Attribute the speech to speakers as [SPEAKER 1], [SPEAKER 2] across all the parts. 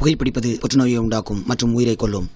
[SPEAKER 1] புகைப்பிடிப்பது புற்றுநோயை உண்டாக்கும் மற்றும் உயிரை கொல்லும்.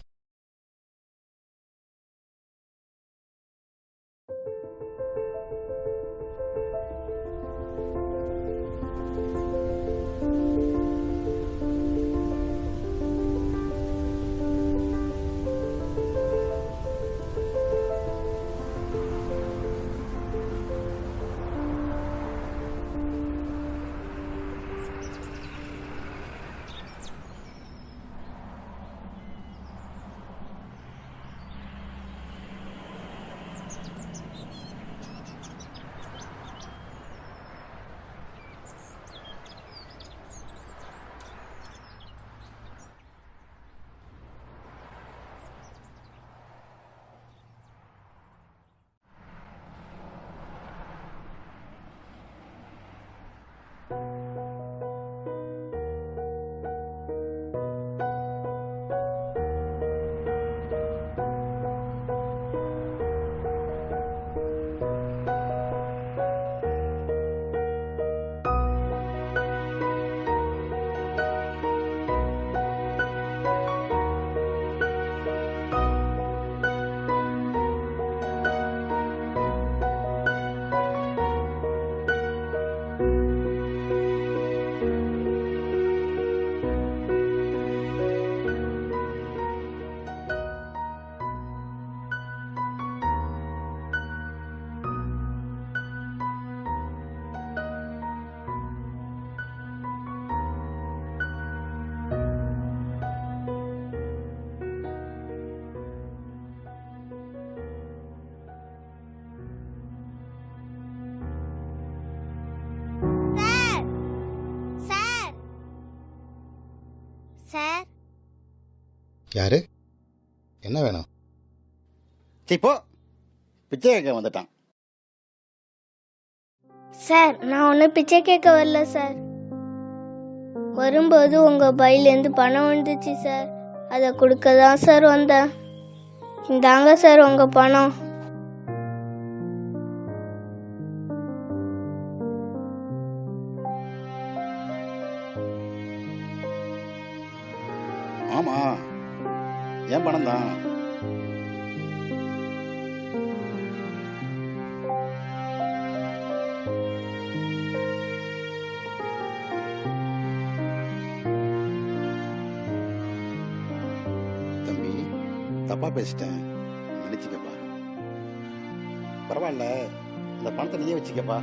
[SPEAKER 2] யாரு? என்ன வேணும்?
[SPEAKER 3] சரி போ. பிச்சை கேட்க வந்துட்டான்.
[SPEAKER 4] சார் நான் ஒன்றும் பிச்சை கேட்க வரல சார். வரும்போது உங்கள் பையிலேருந்து பணம் வந்துச்சு சார். அதை கொடுக்க தான் சார் வந்தேன். இந்தாங்க சார் உங்கள் பணம்.
[SPEAKER 3] தப்பா பேசிட்டேன் மன்னிச்சுக்கப்பா. பரவாயில்ல இந்த பணத்தை நீயே வச்சுக்கப்பா.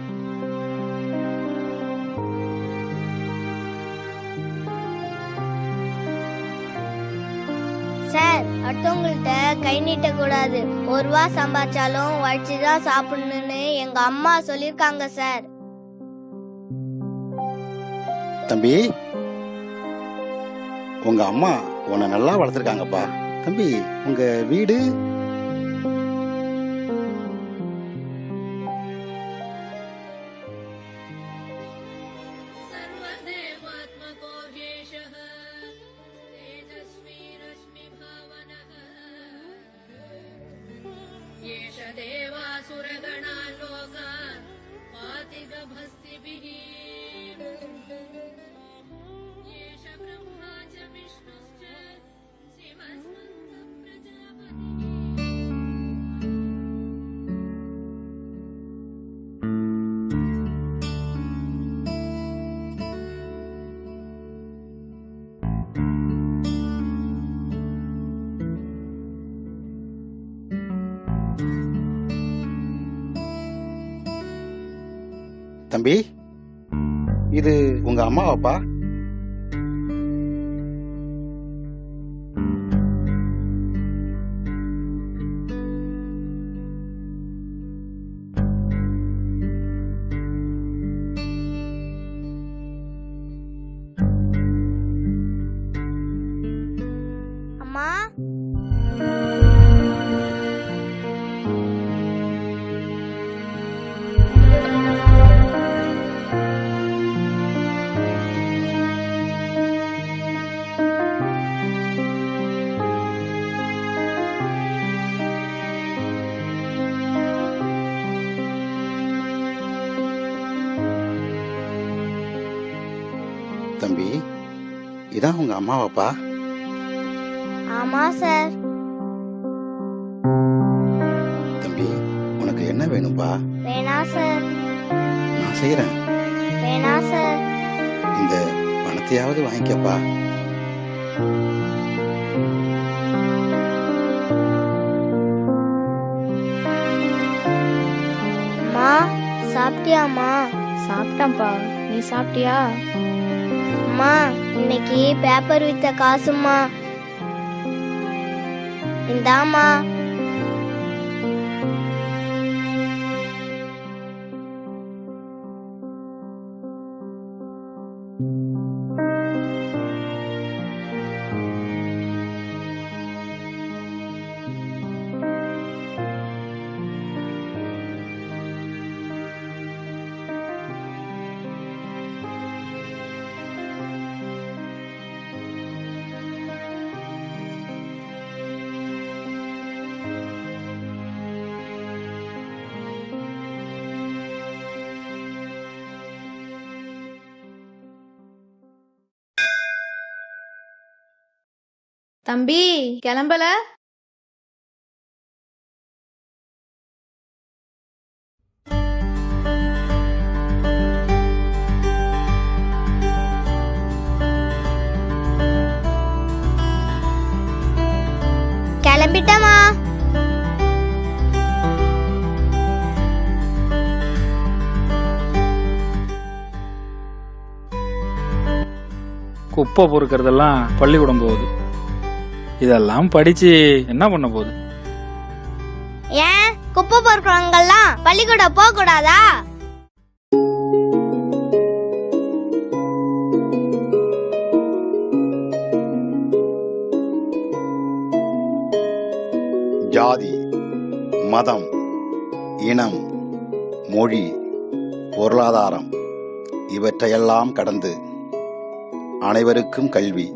[SPEAKER 4] சார் அடுத்தவங்கள்ட்ட கை நீட்டக்கூடாது. ஒரு ரூபா சம்பாதிச்சாலும் உழைச்சி தான் சாப்பிடணும்னு எங்கள் அம்மா சொல்லியிருக்காங்க சார்.
[SPEAKER 3] தம்பி உங்க அம்மா உன்னை நல்லா வளர்த்துருக்காங்கப்பா. தம்பி உங்க வீடு
[SPEAKER 5] सर्वदेवात्मको ह्येषः तेजस्वी रश्मिभावनः एष देवासुरगणा लोकान् पातिगभस्तिभिः
[SPEAKER 3] தம்பி இது உங்க அம்மாவாப்பா? தம்பி. இதான் உங்க அம்மாவாப்பா?
[SPEAKER 4] ஆமா சார்.
[SPEAKER 3] தம்பி உனக்கு என்ன வேணும்பா?
[SPEAKER 4] வேணா சார்.
[SPEAKER 3] நான் செய்யறேன்
[SPEAKER 4] வேணா சார்.
[SPEAKER 3] இந்த பணத்தையாவது வாங்கிக்கப்பா.
[SPEAKER 4] அம்மா சாப்பிட்டியாம்மா?
[SPEAKER 6] சாப்பிட்டேன்ப்பா. நீ சாப்பிட்டியா?
[SPEAKER 4] அம்மா இன்னைக்கு பேப்பர் வித்த காசுமா இந்தாமா
[SPEAKER 6] தம்பி கிளம்பல?
[SPEAKER 4] கிளம்பிட்டமா
[SPEAKER 7] குப்பை பொறுக்கிறதெல்லாம் பள்ளிக்கூடம் போகுது. இதெல்லாம் படிச்சு என்ன பண்ண போகுது?
[SPEAKER 4] ஏன்? குப்பை பொறுக்கிறவங்கெல்லாம் பள்ளிக்கூடம் போக கூடாதா
[SPEAKER 3] ஜாதி மதம் இனம் மொழி பொருளாதாரம் இவற்றையெல்லாம் கடந்து அனைவருக்கும் கல்வி.